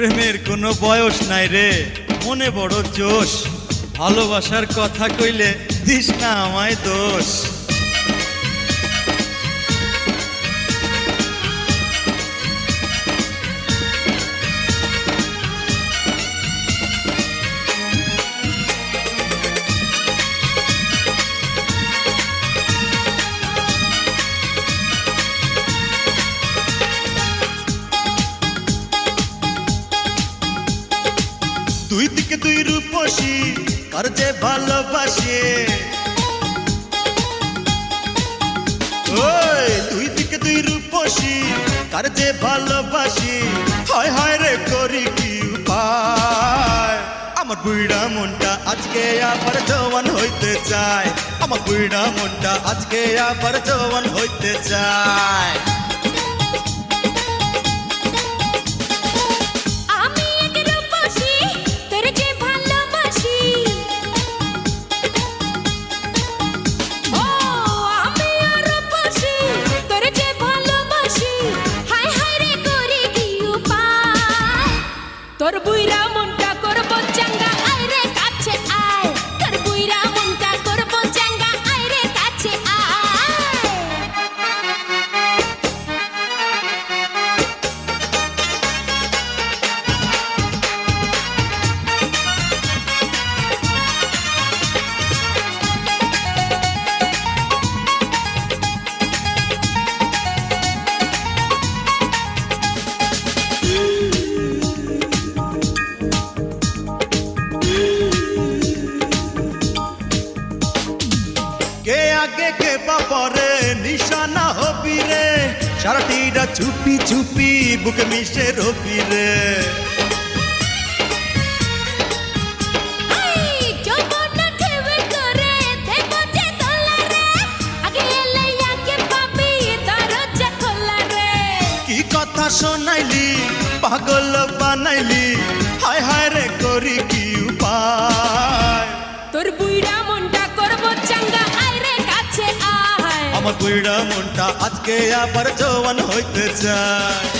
প্রেমের কোনো বয়স নাই রে, মনে বড় জোশ। ভালোবাসার কথা কইলে দিস না আমায় দোষ। রূপসী কার যে ভালোবাসে দুই দিকে দুই রূপসী কার যে ভালোবাসি। হয় হয় রে, করি কি উপায়? আমার বুড়া মনটা আজকে আবার জওয়ান হইতে চায়। আমার বুড়া মনটা আজকে আবার জওয়ান হইতে চায়। কে আগে কে বাপরে নিশানা হবি রে। সারাটিরা চুপি চুপি বুকে মিশে রবি রে। কথা শোনাইলি পাগল বানাইলি হায় হায় রে করি কি আমার কুইড়া মনটা আজকে আবার জওয়ান হইতে চায়।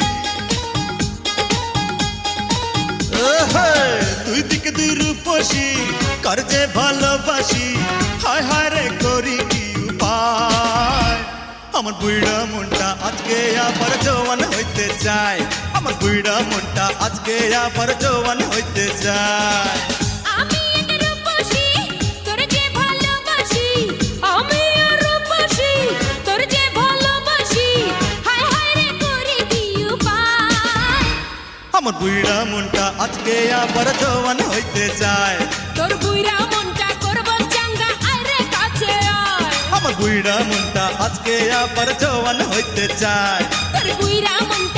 রূপসী যে ভালোবাসি, হায় হায় রে করি কি উপায়? আমার বুড়া মনটা আজকে আবার জওয়ান হইতে চায়। আমার বুড়া মনটা আজকে আবার জওয়ান হইতে চায়। বুড়া মনটা আজকে আবার জওয়ান হইতে চায়। তোর বুইরা মনটা করব চাঙ্গা আরে কাছে আয়। আমার বুড়া মনটা আজকে আবার জওয়ান হইতে চায়। তোর বুইরা মনটা